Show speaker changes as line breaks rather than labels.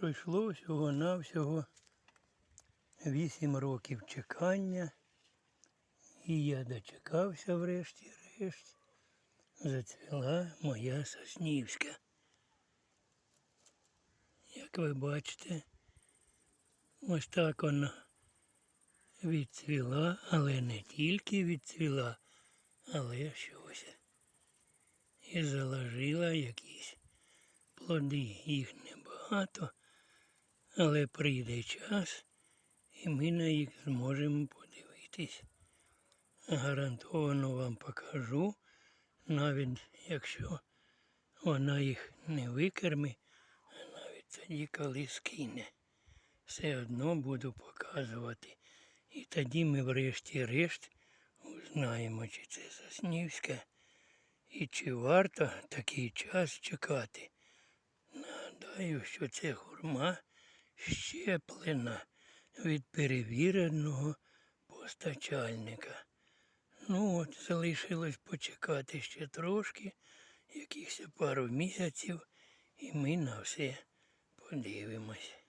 Пройшло всього-навсього вісім років чекання, і я дочекався врешті-решт. Зацвіла моя Соснівська. Як ви бачите, ось так вона відцвіла, але не тільки відцвіла, але щось. І заложила якісь плоди. Їх небагато, але прийде час, і ми на їх зможемо подивитись. Гарантовано вам покажу, навіть якщо вона їх не викерме, а навіть тоді, коли скине. Все одно буду показувати. І тоді ми врешті-решт узнаємо, чи це Соснівська і чи варто такий час чекати. Нагадаю, що це хурма щеплена від перевіреного постачальника. Ну от, залишилось почекати ще трошки, якихось пару місяців, і ми на все подивимось.